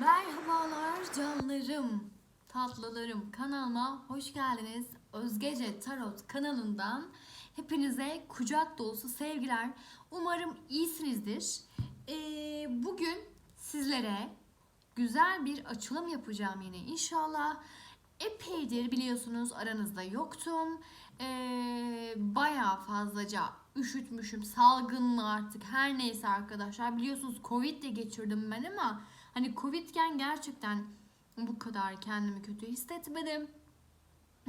Merhabalar canlarım, tatlılarım kanalıma hoş geldiniz. Özgece Tarot kanalından hepinize kucak dolusu sevgiler. Umarım iyisinizdir. Ee, bugün sizlere güzel bir açılım yapacağım yine inşallah. Epeydir biliyorsunuz aranızda yoktum. Ee, bayağı fazlaca üşütmüşüm, salgınlı artık her neyse arkadaşlar. Biliyorsunuz Covid de geçirdim ben ama hani Covid'ken gerçekten bu kadar kendimi kötü hissetmedim.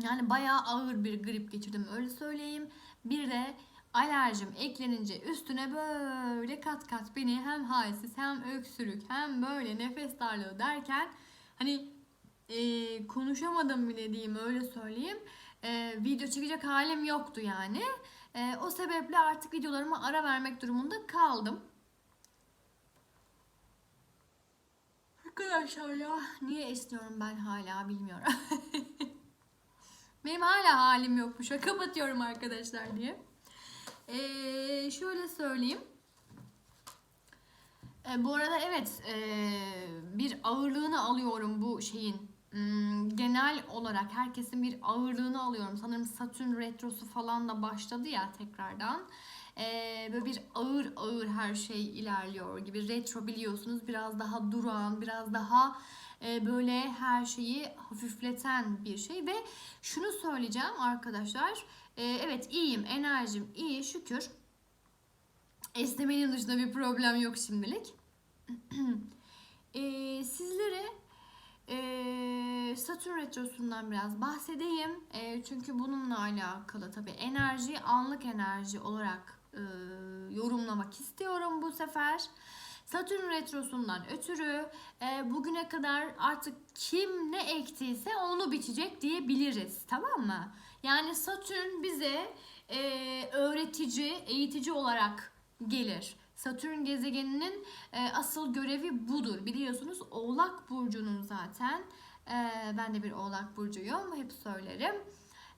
Yani bayağı ağır bir grip geçirdim öyle söyleyeyim. Bir de alerjim eklenince üstüne böyle kat kat beni hem halsiz hem öksürük hem böyle nefes darlığı derken hani e, konuşamadım bile diyeyim öyle söyleyeyim. E, video çekecek halim yoktu yani. E, o sebeple artık videolarıma ara vermek durumunda kaldım. Arkadaşlar ya niye esniyorum ben hala bilmiyorum. Benim hala halim yokmuş. Kapatıyorum arkadaşlar diye. Ee, şöyle söyleyeyim. Ee, bu arada evet ee, bir ağırlığını alıyorum bu şeyin. Hmm, genel olarak herkesin bir ağırlığını alıyorum. Sanırım Satürn retrosu falan da başladı ya tekrardan. Ee, böyle bir ağır ağır her şey ilerliyor gibi. Retro biliyorsunuz biraz daha duran, biraz daha e, böyle her şeyi hafifleten bir şey ve şunu söyleyeceğim arkadaşlar. E, evet iyiyim, enerjim iyi şükür. Esnemenin dışında bir problem yok şimdilik. e, sizlere e, Satürn retrosundan biraz bahsedeyim. E, çünkü bununla alakalı tabii enerji, anlık enerji olarak e, yorumlamak istiyorum bu sefer. Satürn retrosundan ötürü e, bugüne kadar artık kim ne ektiyse onu biçecek diyebiliriz. Tamam mı? Yani Satürn bize e, öğretici, eğitici olarak gelir. Satürn gezegeninin e, asıl görevi budur. Biliyorsunuz Oğlak Burcu'nun zaten. E, ben de bir Oğlak Burcu'yum. Hep söylerim.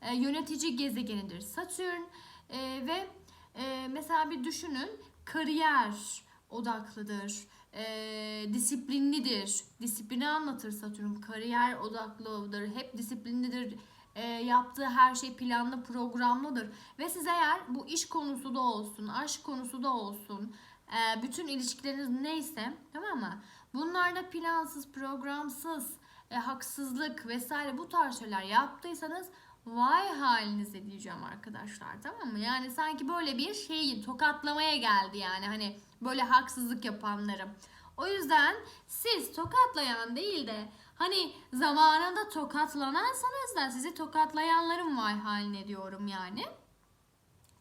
E, yönetici gezegenidir Satürn. E, ve e, mesela bir düşünün kariyer odaklıdır. E, disiplinlidir. Disiplini anlatır Satürn. Kariyer odaklıdır. Hep disiplinlidir. E, yaptığı her şey planlı programlıdır. Ve siz eğer bu iş konusu da olsun, aşk konusu da olsun, e, bütün ilişkileriniz neyse tamam mı? Bunlarda plansız, programsız, e, haksızlık vesaire bu tarz şeyler yaptıysanız vay halinize diyeceğim arkadaşlar tamam mı? Yani sanki böyle bir şeyi tokatlamaya geldi yani hani böyle haksızlık yapanları. O yüzden siz tokatlayan değil de hani zamanında tokatlanansanız da sizi tokatlayanların vay haline diyorum yani.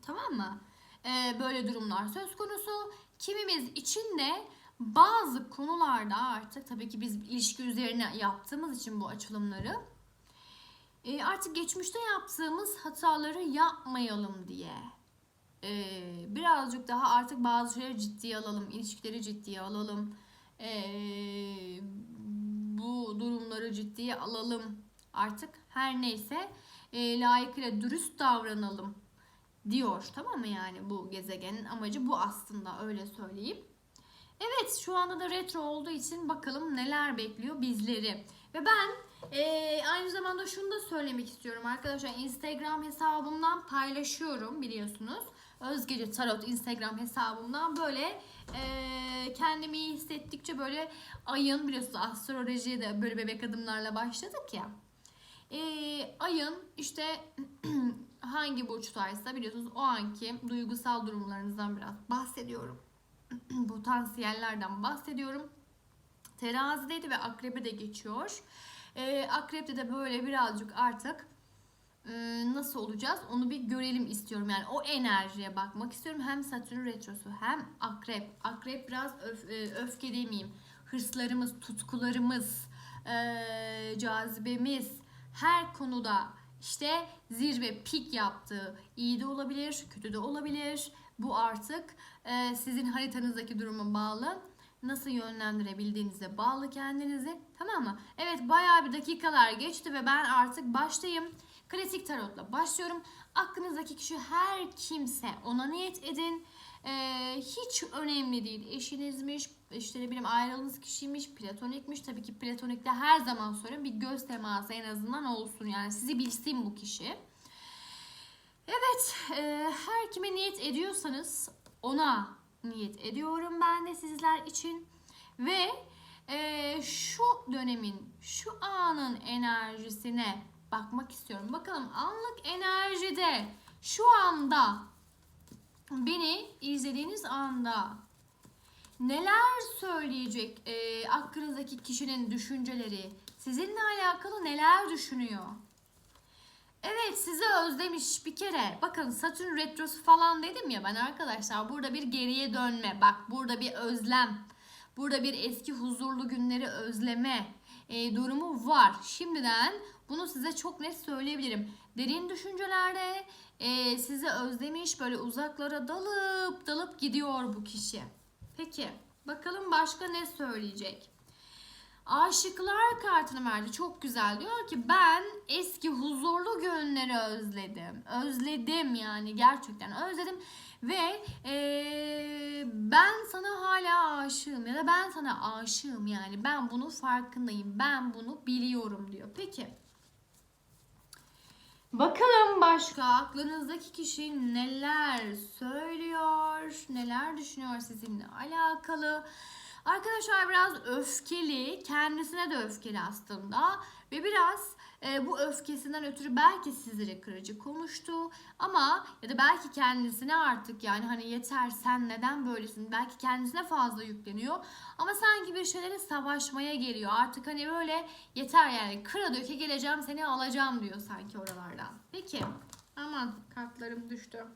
Tamam mı? Ee, böyle durumlar söz konusu. Kimimiz için de bazı konularda artık tabii ki biz ilişki üzerine yaptığımız için bu açılımları e, artık geçmişte yaptığımız hataları yapmayalım diye. E, birazcık daha artık bazı şeyleri ciddiye alalım, ilişkileri ciddiye alalım, e, bu durumları ciddiye alalım artık. Her neyse e, layıkıyla dürüst davranalım diyor. Tamam mı yani? Bu gezegenin amacı bu aslında öyle söyleyeyim. Evet şu anda da retro olduğu için bakalım neler bekliyor bizleri. Ve ben e, aynı zamanda şunu da söylemek istiyorum arkadaşlar. Instagram hesabımdan paylaşıyorum biliyorsunuz. Özgece Tarot Instagram hesabımdan böyle e, kendimi iyi hissettikçe böyle ayın biliyorsunuz astrolojiye de böyle bebek adımlarla başladık ya. E, ayın işte hangi burçtaysa biliyorsunuz o anki duygusal durumlarınızdan biraz bahsediyorum. Potansiyellerden bahsediyorum. Terazideydi ve akrebe de geçiyor. E, akrepte de böyle birazcık artık e, nasıl olacağız onu bir görelim istiyorum. Yani o enerjiye bakmak istiyorum. Hem Satürn retrosu hem akrep. Akrep biraz öf, e, öfke demeyeyim. Hırslarımız, tutkularımız, e, cazibemiz her konuda işte zirve pik yaptığı iyi de olabilir, kötü de olabilir. Bu artık e, sizin haritanızdaki duruma bağlı. Nasıl yönlendirebildiğinize bağlı kendinizi. Tamam mı? Evet bayağı bir dakikalar geçti ve ben artık başlayayım. Klasik tarotla başlıyorum. Aklınızdaki kişi her kimse ona niyet edin. Ee, hiç önemli değil. Eşinizmiş, işte ne bileyim ayrıldığınız kişiymiş, platonikmiş. Tabii ki platonikte her zaman söylüyorum bir göz teması en azından olsun. Yani sizi bilsin bu kişi. Evet, e, her kime niyet ediyorsanız ona niyet ediyorum ben de sizler için. Ve e, şu dönemin, şu anın enerjisine bakmak istiyorum. Bakalım anlık enerjide şu anda beni izlediğiniz anda neler söyleyecek e, aklınızdaki kişinin düşünceleri, sizinle alakalı neler düşünüyor? Evet sizi özlemiş bir kere. Bakın Satürn retrosu falan dedim ya ben arkadaşlar. Burada bir geriye dönme. Bak burada bir özlem. Burada bir eski huzurlu günleri özleme e, durumu var. Şimdiden bunu size çok net söyleyebilirim. Derin düşüncelerde e, sizi özlemiş böyle uzaklara dalıp dalıp gidiyor bu kişi. Peki bakalım başka ne söyleyecek? Aşıklar kartını verdi. Çok güzel. Diyor ki ben eski huzurlu günleri özledim. Özledim yani gerçekten özledim. Ve eee, ben sana hala aşığım ya da ben sana aşığım yani ben bunun farkındayım. Ben bunu biliyorum diyor. Peki. Bakalım başka aklınızdaki kişi neler söylüyor, neler düşünüyor sizinle alakalı. Arkadaşlar biraz öfkeli, kendisine de öfkeli aslında ve biraz e, bu öfkesinden ötürü belki sizlere kırıcı konuştu ama ya da belki kendisine artık yani hani yeter sen neden böylesin belki kendisine fazla yükleniyor ama sanki bir şeylere savaşmaya geliyor artık hani böyle yeter yani kıra döke geleceğim seni alacağım diyor sanki oralardan. Peki aman kartlarım düştü.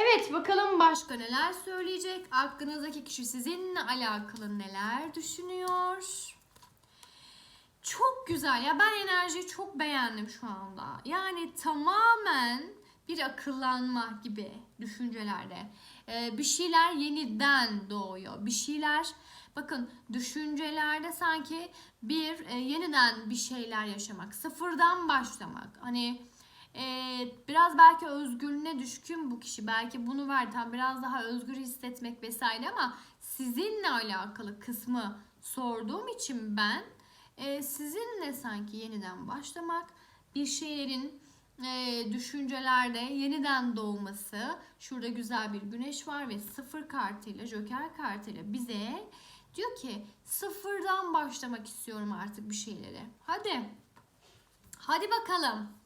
Evet bakalım başka neler söyleyecek? Aklınızdaki kişi sizinle alakalı neler düşünüyor? Çok güzel ya ben enerjiyi çok beğendim şu anda. Yani tamamen bir akıllanma gibi düşüncelerde. Ee, bir şeyler yeniden doğuyor. Bir şeyler bakın düşüncelerde sanki bir e, yeniden bir şeyler yaşamak, sıfırdan başlamak. Hani e, biraz belki özgürlüğüne düşkün bu kişi. Belki bunu ver tam biraz daha özgür hissetmek vesaire ama sizinle alakalı kısmı sorduğum için ben e, sizinle sanki yeniden başlamak, bir şeylerin e, düşüncelerde yeniden doğması. Şurada güzel bir güneş var ve sıfır kartıyla, joker kartıyla bize diyor ki sıfırdan başlamak istiyorum artık bir şeyleri. Hadi. Hadi bakalım.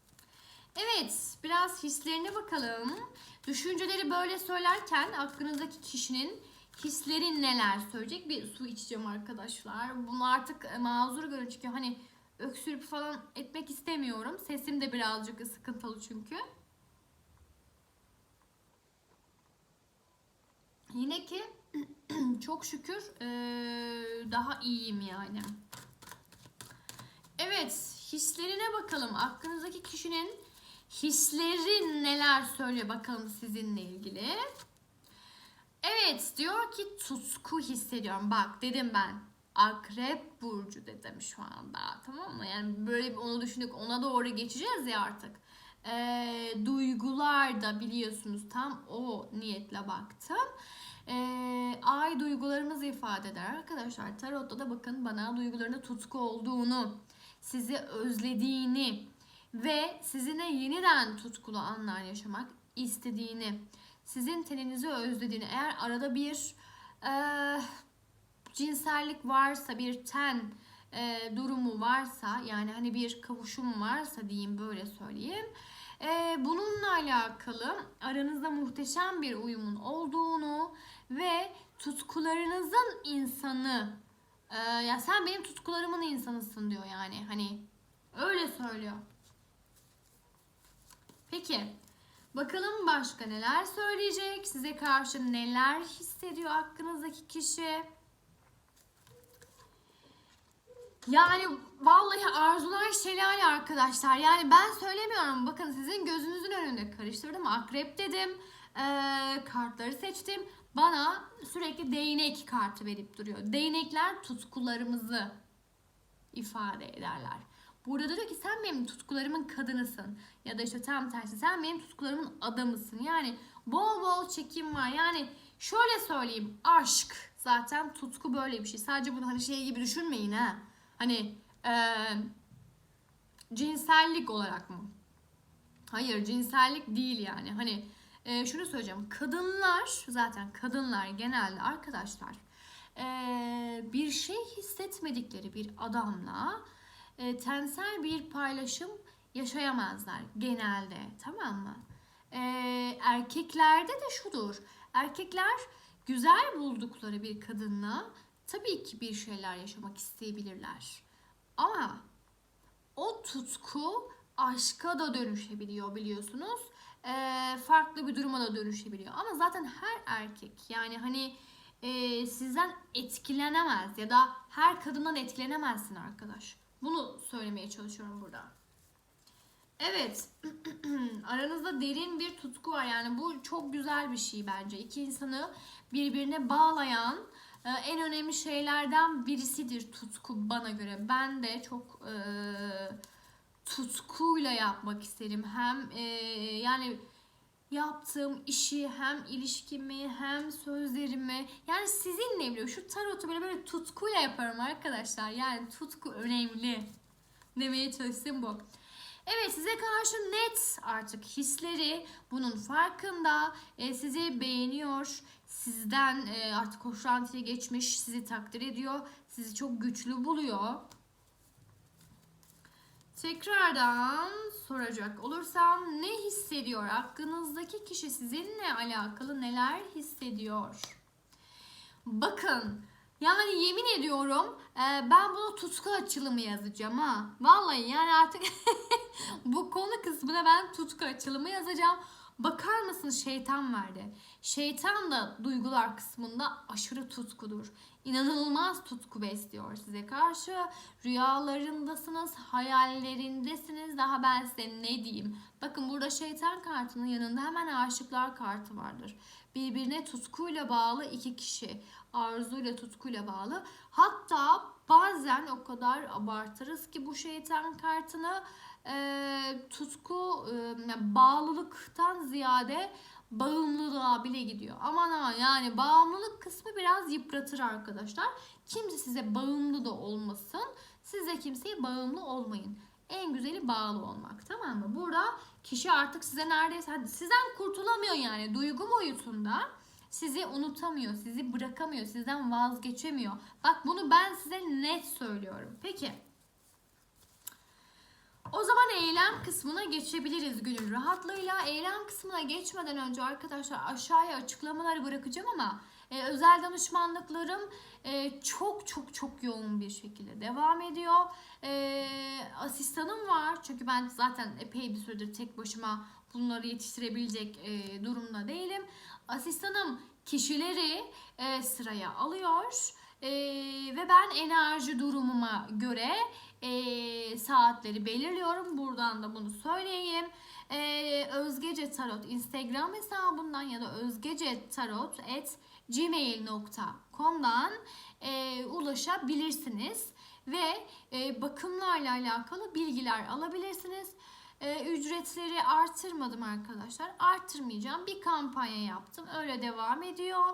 Evet, biraz hislerine bakalım. Düşünceleri böyle söylerken aklınızdaki kişinin hisleri neler söyleyecek? Bir su içeceğim arkadaşlar. Bunu artık mazur görün çünkü hani öksürüp falan etmek istemiyorum. Sesim de birazcık sıkıntılı çünkü. Yine ki çok şükür e, daha iyiyim yani. Evet, hislerine bakalım. Aklınızdaki kişinin hisleri neler söylüyor bakalım sizinle ilgili. Evet diyor ki tutku hissediyorum. Bak dedim ben. Akrep burcu dedim şu anda. Tamam mı? Yani böyle onu düşündük. Ona doğru geçeceğiz ya artık. Ee, duygular da biliyorsunuz tam o niyetle baktım. Ee, ay duygularımızı ifade eder arkadaşlar. Tarotta da bakın bana duygularında tutku olduğunu, sizi özlediğini ve sizinle yeniden tutkulu anlar yaşamak istediğini, sizin teninizi özlediğini, eğer arada bir e, cinsellik varsa, bir ten e, durumu varsa, yani hani bir kavuşum varsa diyeyim böyle söyleyeyim. E, bununla alakalı aranızda muhteşem bir uyumun olduğunu ve tutkularınızın insanı, e, ya sen benim tutkularımın insanısın diyor yani hani öyle söylüyor. Peki Bakalım başka neler söyleyecek? Size karşı neler hissediyor hakkınızdaki kişi? Yani vallahi arzular şelale arkadaşlar. Yani ben söylemiyorum. Bakın sizin gözünüzün önünde karıştırdım. Akrep dedim. Ee, kartları seçtim. Bana sürekli değnek kartı verip duruyor. Değnekler tutkularımızı ifade ederler. Burada diyor ki sen benim tutkularımın kadınısın. Ya da işte tam tersi sen benim tutkularımın adamısın. Yani Bol bol çekim var. Yani şöyle söyleyeyim. Aşk zaten tutku böyle bir şey. Sadece bunu hani şey gibi düşünmeyin ha. Hani eee, cinsellik olarak mı? Hayır cinsellik değil yani. Hani e, şunu söyleyeceğim. Kadınlar zaten kadınlar genelde arkadaşlar e, bir şey hissetmedikleri bir adamla e, tensel bir paylaşım yaşayamazlar genelde tamam mı? E, erkeklerde de şudur. Erkekler güzel buldukları bir kadınla tabii ki bir şeyler yaşamak isteyebilirler. Ama o tutku aşka da dönüşebiliyor biliyorsunuz. Ee, farklı bir duruma da dönüşebiliyor. Ama zaten her erkek yani hani e, sizden etkilenemez ya da her kadından etkilenemezsin arkadaş. Bunu söylemeye çalışıyorum burada. Evet. Aranızda derin bir tutku var. Yani bu çok güzel bir şey bence. İki insanı birbirine bağlayan e, en önemli şeylerden birisidir tutku bana göre. Ben de çok e, tutkuyla yapmak isterim. Hem e, yani yaptığım işi hem ilişkimi hem sözlerimi yani sizinle bile şu tarotu böyle böyle tutkuyla yaparım arkadaşlar. Yani tutku önemli demeye çalıştım bu. Evet size karşı net artık hisleri bunun farkında e, sizi beğeniyor sizden e, artık hoşlantıya geçmiş sizi takdir ediyor sizi çok güçlü buluyor. Tekrardan soracak olursam ne hissediyor? Hakkınızdaki kişi sizinle alakalı neler hissediyor? Bakın yani yemin ediyorum e, ben bunu tutku açılımı yazacağım ha. Vallahi yani artık bu konu kısmına ben tutku açılımı yazacağım. Bakar mısınız şeytan verdi. Şeytan da duygular kısmında aşırı tutkudur. İnanılmaz tutku besliyor size karşı. Rüyalarındasınız, hayallerindesiniz. Daha ben size ne diyeyim? Bakın burada şeytan kartının yanında hemen aşıklar kartı vardır. Birbirine tutkuyla bağlı iki kişi. Arzuyla tutkuyla bağlı. Hatta bazen o kadar abartırız ki bu şeytan kartını e, tutku e, bağlılıktan ziyade bağımlılığa bile gidiyor. Aman aman yani bağımlılık kısmı biraz yıpratır arkadaşlar. Kimse size bağımlı da olmasın. Siz de kimseye bağımlı olmayın. En güzeli bağlı olmak tamam mı? Burada kişi artık size neredeyse sizden kurtulamıyor yani duygu boyutunda. Sizi unutamıyor, sizi bırakamıyor, sizden vazgeçemiyor. Bak bunu ben size net söylüyorum. Peki o zaman eylem kısmına geçebiliriz gönül rahatlığıyla. Eylem kısmına geçmeden önce arkadaşlar aşağıya açıklamaları bırakacağım ama e, özel danışmanlıklarım e, çok çok çok yoğun bir şekilde devam ediyor. E, asistanım var çünkü ben zaten epey bir süredir tek başıma bunları yetiştirebilecek e, durumda değilim. Asistanım kişileri e, sıraya alıyor. Ee, ve ben enerji durumuma göre e, saatleri belirliyorum. Buradan da bunu söyleyeyim. Ee, Özgece Tarot Instagram hesabından ya da özgecetarot@gmail.com'dan e, ulaşabilirsiniz ve e, bakımlarla alakalı bilgiler alabilirsiniz. E, ücretleri artırmadım arkadaşlar. Arttırmayacağım. Bir kampanya yaptım. Öyle devam ediyor.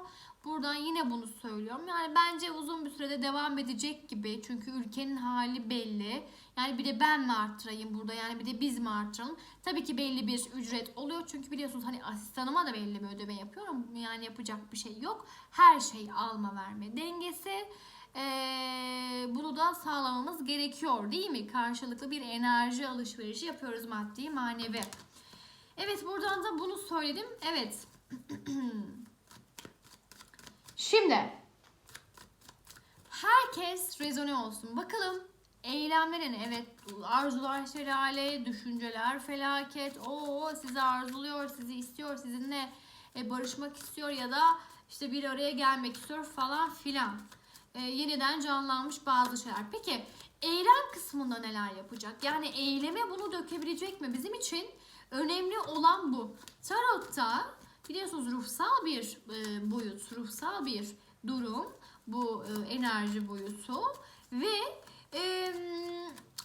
Buradan yine bunu söylüyorum. Yani bence uzun bir sürede devam edecek gibi. Çünkü ülkenin hali belli. Yani bir de ben mi arttırayım burada? Yani bir de biz mi arttıralım? Tabii ki belli bir ücret oluyor. Çünkü biliyorsunuz hani asistanıma da belli bir ödeme yapıyorum. Yani yapacak bir şey yok. Her şey alma verme dengesi. Ee, bunu da sağlamamız gerekiyor değil mi? Karşılıklı bir enerji alışverişi yapıyoruz maddi manevi. Evet buradan da bunu söyledim. Evet. Şimdi herkes rezone olsun. Bakalım eylemlerin evet arzular şelale, düşünceler felaket. O sizi arzuluyor, sizi istiyor, sizinle e, barışmak istiyor ya da işte bir araya gelmek istiyor falan filan. E, yeniden canlanmış bazı şeyler. Peki eylem kısmında neler yapacak? Yani eyleme bunu dökebilecek mi? Bizim için önemli olan bu. Tarot'ta biliyorsunuz ruhsal bir e, boyut, ruhsal bir durum bu e, enerji boyutu ve e,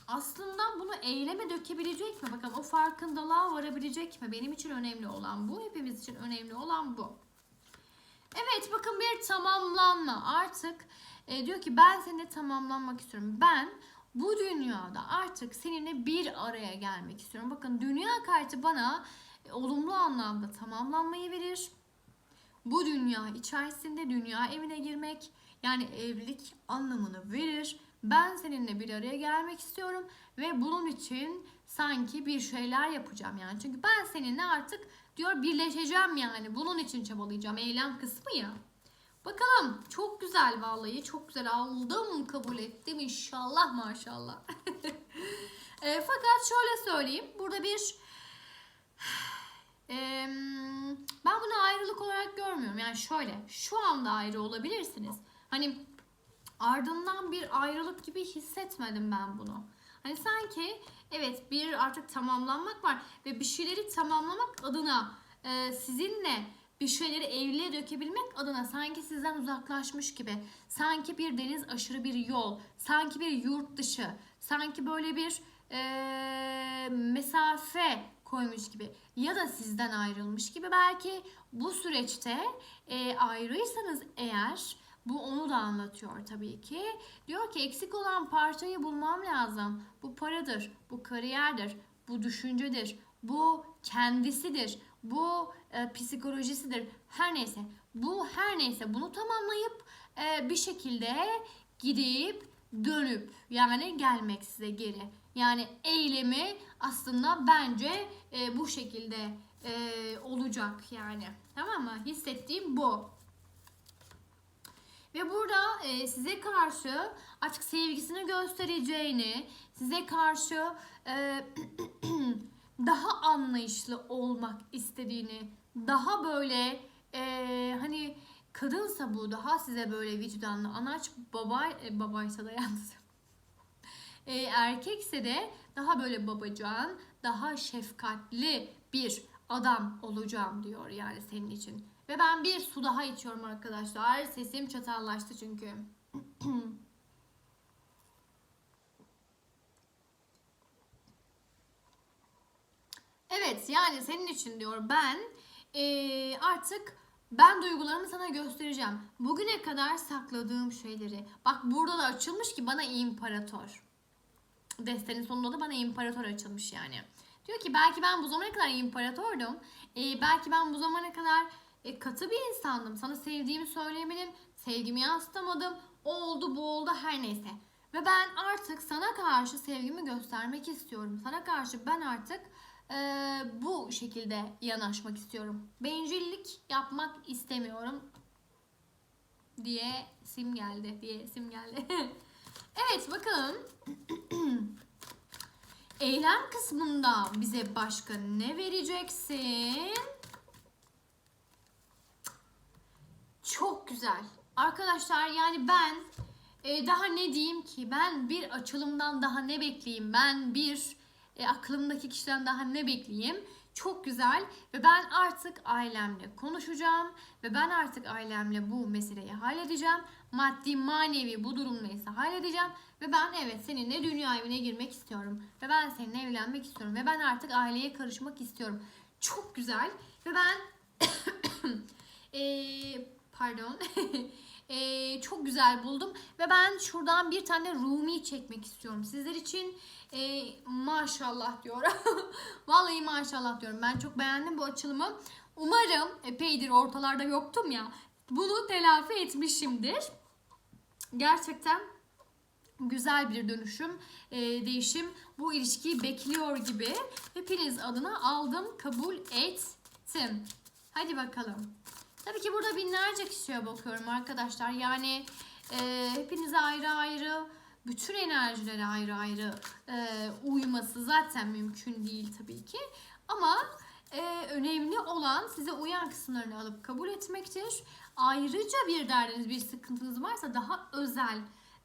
aslında bunu eyleme dökebilecek mi? Bakın o farkındalığa varabilecek mi? Benim için önemli olan bu. Hepimiz için önemli olan bu. Evet bakın bir tamamlanma. Artık e, diyor ki ben seninle tamamlanmak istiyorum. Ben bu dünyada artık seninle bir araya gelmek istiyorum. Bakın dünya kartı bana e, olumlu anlamda tamamlanmayı verir. Bu dünya içerisinde dünya evine girmek yani evlilik anlamını verir. Ben seninle bir araya gelmek istiyorum ve bunun için sanki bir şeyler yapacağım yani. Çünkü ben seninle artık diyor birleşeceğim yani. Bunun için çabalayacağım. Eylem kısmı ya. Bakalım. Çok güzel vallahi. Çok güzel. Aldım kabul ettim. İnşallah maşallah. e, fakat şöyle söyleyeyim. Burada bir e, ben bunu ayrılık olarak görmüyorum. Yani şöyle şu anda ayrı olabilirsiniz. Hani ardından bir ayrılık gibi hissetmedim ben bunu. Hani sanki evet bir artık tamamlanmak var ve bir şeyleri tamamlamak adına e, sizinle bir şeyleri evliliğe dökebilmek adına sanki sizden uzaklaşmış gibi. Sanki bir deniz aşırı bir yol, sanki bir yurt dışı, sanki böyle bir e, mesafe koymuş gibi ya da sizden ayrılmış gibi belki bu süreçte e, ayrıysanız eğer bu onu da anlatıyor tabii ki. Diyor ki eksik olan parçayı bulmam lazım. Bu paradır, bu kariyerdir, bu düşüncedir, bu kendisidir, bu e, psikolojisidir. Her neyse, bu her neyse bunu tamamlayıp e, bir şekilde gidip dönüp yani gelmek size geri. Yani eylemi aslında bence e, bu şekilde e, olacak yani. Tamam mı? Hissettiğim bu. Ve burada e, size karşı artık sevgisini göstereceğini, size karşı e, daha anlayışlı olmak istediğini, daha böyle e, hani kadınsa bu daha size böyle vicdanlı, anaç baba e, babaysa da yalnız e, erkekse de daha böyle babacan, daha şefkatli bir adam olacağım diyor yani senin için. Ve ben bir su daha içiyorum arkadaşlar. Sesim çatallaştı çünkü. evet yani senin için diyor ben ee, artık ben duygularımı sana göstereceğim. Bugüne kadar sakladığım şeyleri. Bak burada da açılmış ki bana imparator. Destenin sonunda da bana imparator açılmış yani. Diyor ki belki ben bu zamana kadar imparatordum. Ee, belki ben bu zamana kadar e, katı bir insandım. Sana sevdiğimi söyleyemedim. Sevgimi yansıtamadım. O oldu bu oldu her neyse. Ve ben artık sana karşı sevgimi göstermek istiyorum. Sana karşı ben artık e, bu şekilde yanaşmak istiyorum. Bencillik yapmak istemiyorum diye sim geldi diye sim geldi. evet bakalım. Eylem kısmında bize başka ne vereceksin? Çok güzel. Arkadaşlar yani ben e, daha ne diyeyim ki? Ben bir açılımdan daha ne bekleyeyim? Ben bir e, aklımdaki kişiden daha ne bekleyeyim? Çok güzel ve ben artık ailemle konuşacağım ve ben artık ailemle bu meseleyi halledeceğim. Maddi manevi bu durum neyse halledeceğim ve ben evet seninle dünya evine girmek istiyorum ve ben seninle evlenmek istiyorum ve ben artık aileye karışmak istiyorum. Çok güzel ve ben e, pardon. E, çok güzel buldum. Ve ben şuradan bir tane Rumi çekmek istiyorum sizler için. E, maşallah diyorum. Vallahi maşallah diyorum. Ben çok beğendim bu açılımı. Umarım epeydir ortalarda yoktum ya. Bunu telafi etmişimdir. Gerçekten güzel bir dönüşüm, e, değişim bu ilişkiyi bekliyor gibi. Hepiniz adına aldım, kabul ettim. Hadi bakalım. Tabii ki burada binlerce kişiye bakıyorum arkadaşlar. Yani e, hepinize ayrı ayrı, bütün enerjilere ayrı ayrı e, uyması zaten mümkün değil tabii ki. Ama e, önemli olan size uyan kısımlarını alıp kabul etmektir. Ayrıca bir derdiniz, bir sıkıntınız varsa daha özel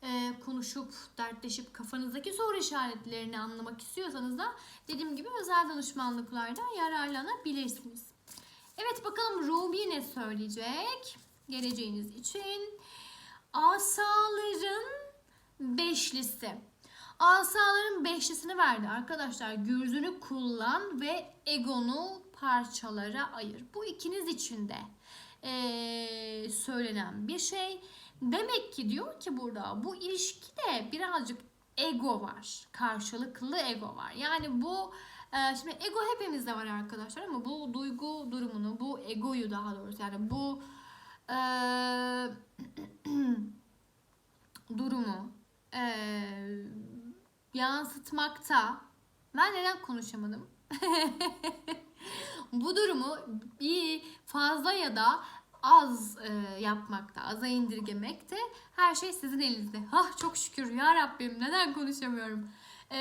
e, konuşup, dertleşip kafanızdaki soru işaretlerini anlamak istiyorsanız da dediğim gibi özel danışmanlıklardan yararlanabilirsiniz. Evet bakalım Ruby ne söyleyecek geleceğiniz için? Asaların beşlisi. Asaların beşlisini verdi arkadaşlar. Gürzünü kullan ve egonu parçalara ayır. Bu ikiniz için de eee, söylenen bir şey. Demek ki diyor ki burada bu ilişkide birazcık ego var. Karşılıklı ego var. Yani bu şimdi ego hepimizde var arkadaşlar ama bu duygu durumunu, bu egoyu daha doğrusu yani bu e, durumu e, yansıtmakta ben neden konuşamadım? bu durumu bir fazla ya da az e, yapmakta, aza indirgemekte her şey sizin elinizde. Hah çok şükür ya Rabbim neden konuşamıyorum. E,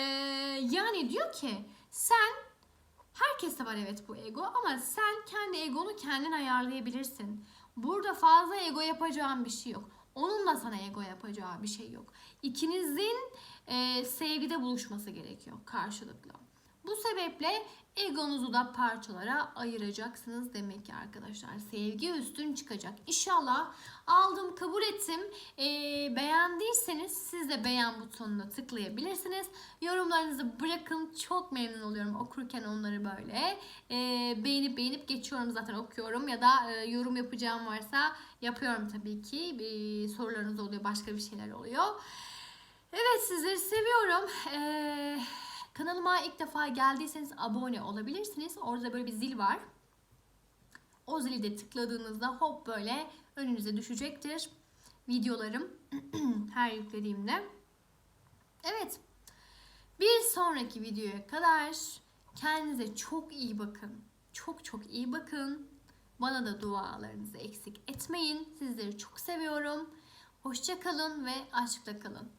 yani diyor ki sen herkeste var evet bu ego ama sen kendi egonu kendin ayarlayabilirsin. Burada fazla ego yapacağın bir şey yok. Onun da sana ego yapacağı bir şey yok. İkinizin e, sevgide buluşması gerekiyor karşılıklı. Bu sebeple egonuzu da parçalara ayıracaksınız demek ki arkadaşlar. Sevgi üstün çıkacak. İnşallah aldım kabul ettim. Ee, beğendiyseniz siz de beğen butonuna tıklayabilirsiniz. Yorumlarınızı bırakın. Çok memnun oluyorum okurken onları böyle. Ee, beğenip beğenip geçiyorum zaten okuyorum. Ya da e, yorum yapacağım varsa yapıyorum tabii ki. Bir sorularınız oluyor başka bir şeyler oluyor. Evet sizleri seviyorum. Ee, kanalıma ilk defa geldiyseniz abone olabilirsiniz. Orada böyle bir zil var. O zili de tıkladığınızda hop böyle önünüze düşecektir. Videolarım her yüklediğimde. Evet. Bir sonraki videoya kadar kendinize çok iyi bakın. Çok çok iyi bakın. Bana da dualarınızı eksik etmeyin. Sizleri çok seviyorum. Hoşça kalın ve aşkla kalın.